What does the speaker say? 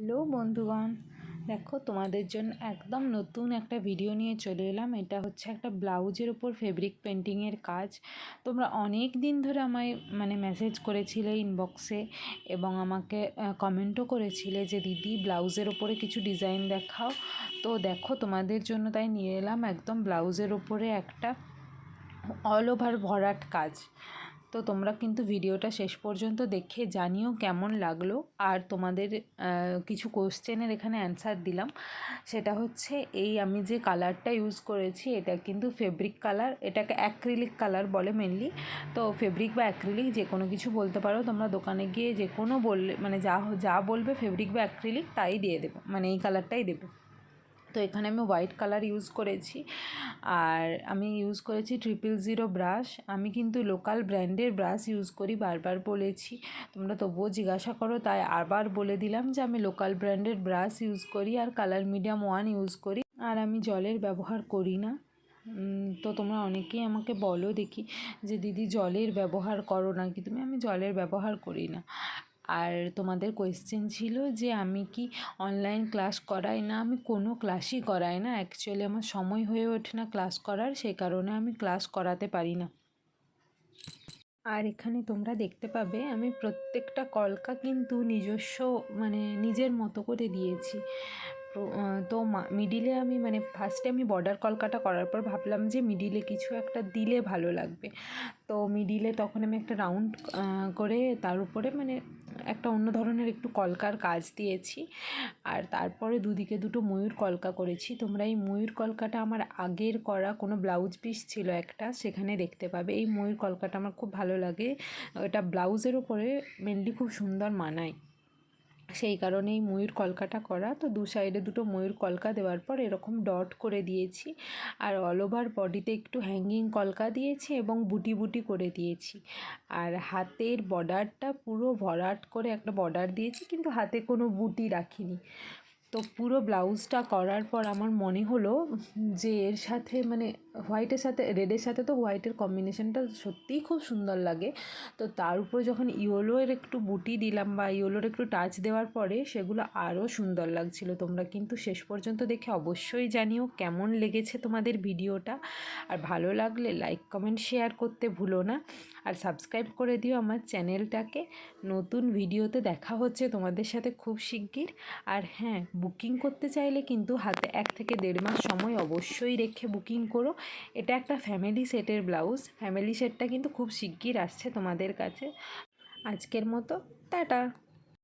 Hello বন্ধুগণ, দেখো তোমাদের জন্য একদম নতুন একটা ভিডিও নিয়ে চলে এলাম। এটা হচ্ছে একটা ব্লাউজের উপর ফেব্রিক পেন্টিংয়ের কাজ। তোমরা অনেক দিন ধরে আমায় মানে মেসেজ করেছিলে ইনবক্সে এবং আমাকে কমেন্টও করেছিলে যে, দিদি, ব্লাউজের ওপরে কিছু ডিজাইন দেখাও। তো দেখো তোমাদের জন্য তাই নিয়ে এলাম একদম ব্লাউজের ওপরে একটা অল ওভার ভরাট কাজ। তো তোমরা কিন্তু ভিডিওটা শেষ পর্যন্ত দেখে জানিও কেমন লাগল। আর তোমাদের কিছু কোশ্চেনের এখানে অ্যান্সার দিলাম। সেটা হচ্ছে এই আমি যে কালারটা ইউজ করেছি, এটা কিন্তু ফেব্রিক কালার, এটাকে অ্যাক্রিলিক কালার বলে মেনলি তো ফেব্রিক বা অ্যাক্রিলিক যে কোনো কিছু বলতে পারো, তোমরা দোকানে গিয়ে যে কোনো বললে মানে যা যা বলবে ফেব্রিক বা অ্যাক্রিলিক তাই দিয়ে দেবো মানে এই কালারটাই দেবো। তো এখানে আমি হোয়াইট কালার ইউজ করেছি। আর আমি ইউজ করেছি ট্রিপল জিরো ব্রাশ। আমি কিন্তু লোকাল ব্র্যান্ডের ব্রাশ ইউজ করি, বারবার বলেছি। তোমরা তবুও জিজ্ঞাসা করো, তাই আবার বলে দিলাম যে আমি লোকাল ব্র্যান্ডের ব্রাশ ইউজ করি আর কালার মিডিয়াম ওয়ান ইউজ করি। আর আমি জলের ব্যবহার করি না। তো তোমরা অনেকেই আমাকে বলো দেখি যে, দিদি, জলের ব্যবহার করো নাকি? তুমি, আমি জলের ব্যবহার করি না। আর তোমাদের কোয়েশ্চেন ছিল যে আমি কি অনলাইন ক্লাস করাই না? আমি কোনো ক্লাসই করাই না। অ্যাকচুয়ালি আমার সময় হয়ে ওঠে না ক্লাস করার সেই কারণে আমি ক্লাস করাতে পারি না। আর এখানে তোমরা দেখতে পাবে, আমি প্রত্যেকটা কলকা কিন্তু নিজস্ব মানে নিজের মতো করে দিয়েছি। তো মিডিলে আমি মানে ফার্স্টে আমি বর্ডার কলকাটা করার পর ভাবলাম যে মিডিলে কিছু একটা দিলে ভালো লাগবে। তো মিডিলে তখন আমি একটা রাউন্ড করে তার উপরে মানে একটা অন্য ধরনের একটু কলকার কাজ দিয়েছি। আর তারপরে দুদিকে দুটো ময়ূর কলকা করেছি। তোমরা এই ময়ূর কলকাটা আমার আগের করা কোনো ব্লাউজ পিস ছিল একটা, সেখানে দেখতে পাবে। এই ময়ূর কলকাটা আমার খুব ভালো লাগে। এটা ব্লাউজের ওপরে মেনলি খুব সুন্দর মানায়। সেই কারণেই ময়ূর কলকাটা করা। তো দু সাইডে দুটো ময়ূর কলকা দেওয়ার পর এরকম ডট করে দিয়েছি। আর অল ওভার বডিতে একটু হ্যাঙ্গিং কলকা দিয়েছি এবং বুটি বুটি করে দিয়েছি। আর হাতের বর্ডারটা পুরো ভরাট করে একটা বর্ডার দিয়েছি, কিন্তু হাতে কোনো বুটি রাখিনি। তো পুরো ব্লাউজটা করার পর আমার মনে হলো যে এর সাথে মানে হোয়াইটের সাথে, রেডের সাথে তো হোয়াইটের কম্বিনেশনটা সত্যিই খুব সুন্দর লাগে। তো তার উপর যখন ইয়োলোর একটু বুটি দিলাম বা ইয়োলোর একটু টাচ দেওয়ার পরে সেগুলো আরও সুন্দর লাগছিল। তোমরা কিন্তু শেষ পর্যন্ত দেখে অবশ্যই জানিও কেমন লেগেছে তোমাদের ভিডিওটা। আর ভালো লাগলে লাইক, কমেন্ট, শেয়ার করতে ভুলো না। আর সাবস্ক্রাইব করে দিও আমার চ্যানেলটাকে। নতুন ভিডিওতে দেখা হচ্ছে তোমাদের সাথে খুব শিগগির। আর হ্যাঁ বুকিং করতে চাইলে কিন্তু হাতে এক থেকে দেড় মাস সময় অবশ্যই রেখে বুকিং করো। এটা একটা ফ্যামিলি সেটের ব্লাউজ ফ্যামিলি সেটটা কিন্তু খুব শিগগির আসছে তোমাদের কাছে। আজকের মতো, টাটা।